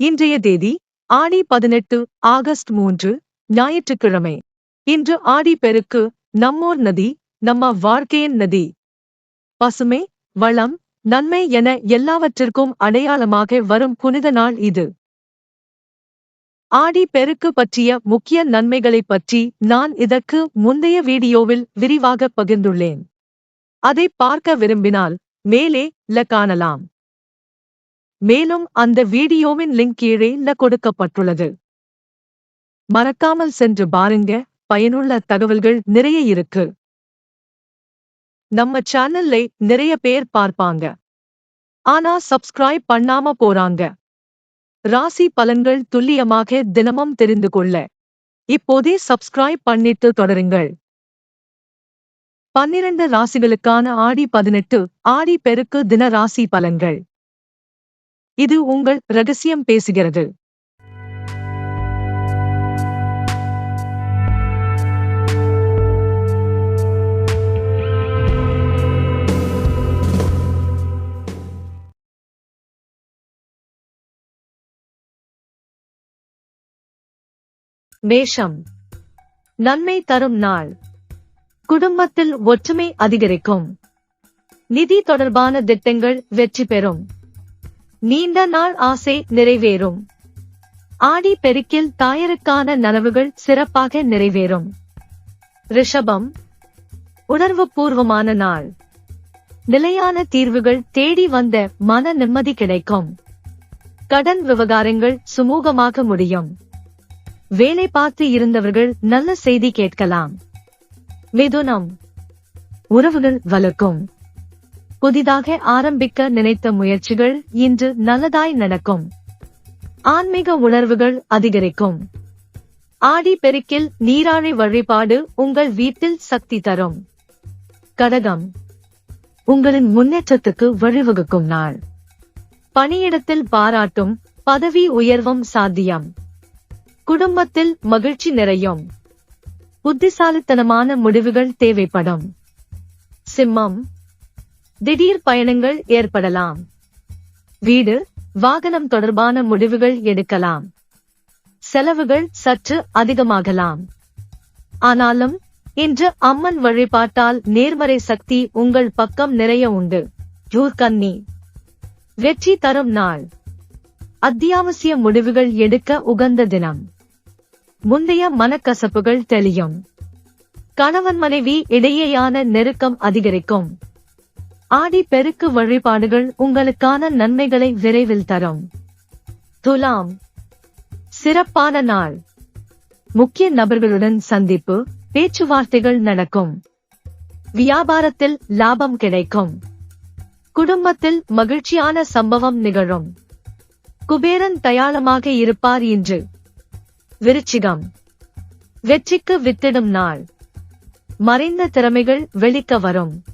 இன்றைய தேதி ஆடி பதினெட்டு ஆகஸ்ட் மூன்று ஞாயிற்றுக்கிழமை. இன்று ஆடி பெருக்கு நம்மோர் நதி நம்ம வாழ்க்கையின் நதி. பசுமை வளம் நன்மை என எல்லாவற்றிற்கும் அடையாளமாக வரும் புனித நாள் இது. ஆடி பெருக்கு பற்றிய முக்கிய நன்மைகளைப் பற்றி நான் இதற்கு முந்தைய வீடியோவில் விரிவாக பகிர்ந்துள்ளேன். அதை பார்க்க விரும்பினால் மேலே ல காணலாம். மேலும் அந்த வீடியோவின் லிங்க் கீழே கொடுக்கப்பட்டுள்ளது. மறக்காமல் சென்று பாருங்க பயனுள்ள தகவல்கள் நிறைய இருக்கு. நம்ம சேனல்லை நிறைய பேர் பார்ப்பாங்க. ஆனா சப்ஸ்கிரைப் பண்ணாம போறாங்க. ராசி பலன்கள் துல்லியமாக தினமும் தெரிந்து கொள்ள. இப்போதே சப்ஸ்கிரைப் பண்ணிட்டு தொடருங்கள். பன்னிரண்டு ராசிகளுக்கான ஆடி பதினெட்டு ஆடி பெருக்கு தின ராசி பலன்கள். இது உங்கள் ரகசியம் பேசுகிறது. மேஷம் நன்மை தரும் நாள். குடும்பத்தில் ஒற்றுமை அதிகரிக்கும். நிதி தொடர்பான திட்டங்கள் வெற்றி பெறும். நீண்ட நாள் ஆசை நிறைவேறும். ஆடி பெருக்கில் தாயருக்கான நனவுகள் சிறப்பாக நிறைவேறும். ரிஷபம் உணர்வு பூர்வமான நாள். நிலையான தீர்வுகள் தேடி வந்த மன நிம்மதி கிடைக்கும். கடன் விவகாரங்கள் சுமூகமாக முடியும். வேலை பார்த்து இருந்தவர்கள் நல்ல செய்தி கேட்கலாம். மிதுனம் உறவுகள் வளர்க்கும். புதிதாக ஆரம்பிக்க நினைத்த முயற்சிகள் இன்று நல்லதாய் நடக்கும். ஆன்மீக உணர்வுகள் அதிகரிக்கும். ஆடி பெருக்கில் நீராழி வழிபாடு உங்கள் வீட்டில் சக்தி தரும். கடகம். உங்களின் முன்னேற்றத்துக்கு வழிவகுக்கும் நாள். பணியிடத்தில் பாராட்டும் பதவி உயர்வும் சாத்தியம். குடும்பத்தில் மகிழ்ச்சி நிறையும். புத்திசாலித்தனமான முடிவுகள் தேவைப்படும். சிம்மம். திடீர் பயணங்கள் ஏற்படலாம். வீடு வாகனம் தொடர்பான முடிவுகள் எடுக்கலாம். செலவுகள் சற்று அதிகமாகலாம். ஆனாலும் இன்று அம்மன் வழிபாட்டால் நேர்மறை சக்தி உங்கள் பக்கம் நிறைய உண்டு. யூர் கன்னி வெற்றி தரும் நாள். அத்தியாவசிய முடிவுகள் எடுக்க உகந்த தினம். முந்தைய மனக்கசப்புகள் தெளியும். கணவன் மனைவி இடையேயான நெருக்கம் அதிகரிக்கும். ஆடி பெருக்கு வழிபாடுகள் உங்களுக்கான நன்மைகளை விரைவில் தரும். துலாம். சிறப்பான நாள். முக்கிய நபர்களுடன் சந்திப்பு பேச்சுவார்த்தைகள் நடக்கும். வியாபாரத்தில் லாபம் கிடைக்கும். குடும்பத்தில் மகிழ்ச்சியான சம்பவம் நிகழும். குபேரன் தயாளமாக இருப்பார் இன்று. விருச்சிகம். வெற்றிக்கு வித்திடும் நாள். மறைந்த திறமைகள் வெளிக்க வரும்.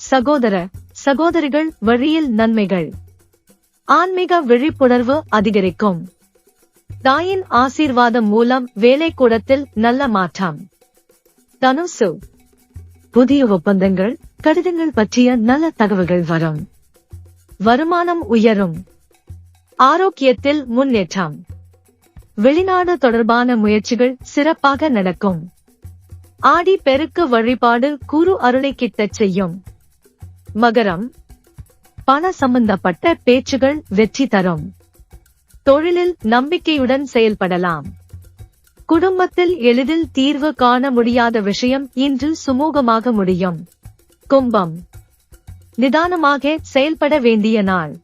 சகோதர சகோதரிகள் வழியில் நன்மைகள். ஆன்மீக விழிப்புணர்வு அதிகரிக்கும். தாயின் ஆசீர்வாதம் மூலம் வேலை கூடத்தில் நல்ல மாற்றம். தனுசு. புதிய ஒப்பந்தங்கள் கடிதங்கள் பற்றிய நல்ல தகவல்கள் வரும். வருமானம் உயரும். ஆரோக்கியத்தில் முன்னேற்றம். வெளிநாடு தொடர்பான முயற்சிகள் சிறப்பாக நடக்கும். ஆடி பெருக்கு வழிபாடு குரு அருளை கிட்டச் செய்யும். மகரம் பண சம்பந்தப்பட்ட பேச்சுகள் வெற்றி தரும். தொழிலில் நம்பிக்கையுடன் செயல்படலாம். குடும்பத்தில் எளிதில் தீர்வு காண முடியாத விஷயம் இன்று சுமூகமாக முடியும். கும்பம் நிதானமாக செயல்பட வேண்டிய நாள்.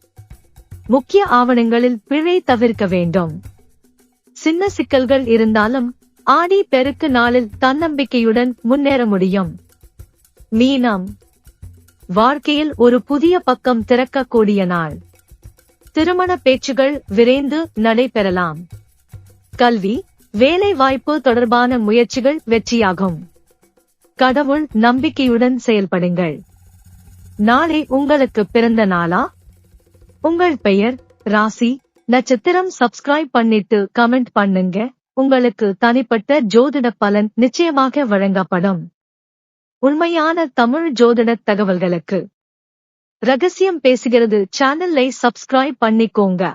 முக்கிய ஆவணங்களில் பிழை தவிர்க்க வேண்டும். சின்ன சிக்கல்கள் இருந்தாலும் ஆடி பெருக்கு நாளில் தன்னம்பிக்கையுடன் முன்னேற முடியும். மீனம் வாழ்க்கையில் ஒரு புதிய பக்கம் திறக்கக்கூடிய நாள். திருமண பேச்சுகள் விரைந்து நடைபெறலாம். கல்வி வேலை வாய்ப்பு தொடர்பான முயற்சிகள் வெற்றியாகும். கடவுள் நம்பிக்கையுடன் செயல்படுங்கள். நாளை உங்களுக்கு பிறந்த நாளா? உங்கள் பெயர் ராசி? நட்சத்திரம் சப்ஸ்கிரைப் பண்ணிட்டு கமெண்ட் பண்ணுங்க. உங்களுக்கு தனிப்பட்ட ஜோதிட பலன் நிச்சயமாக வழங்கப்படும். உண்மையான தமிழ் ஜோதிட தகவல்களுக்கு ரகசியம் பேசுகிறது. சேனலை சப்ஸ்கிரைப் பண்ணிக்கோங்க.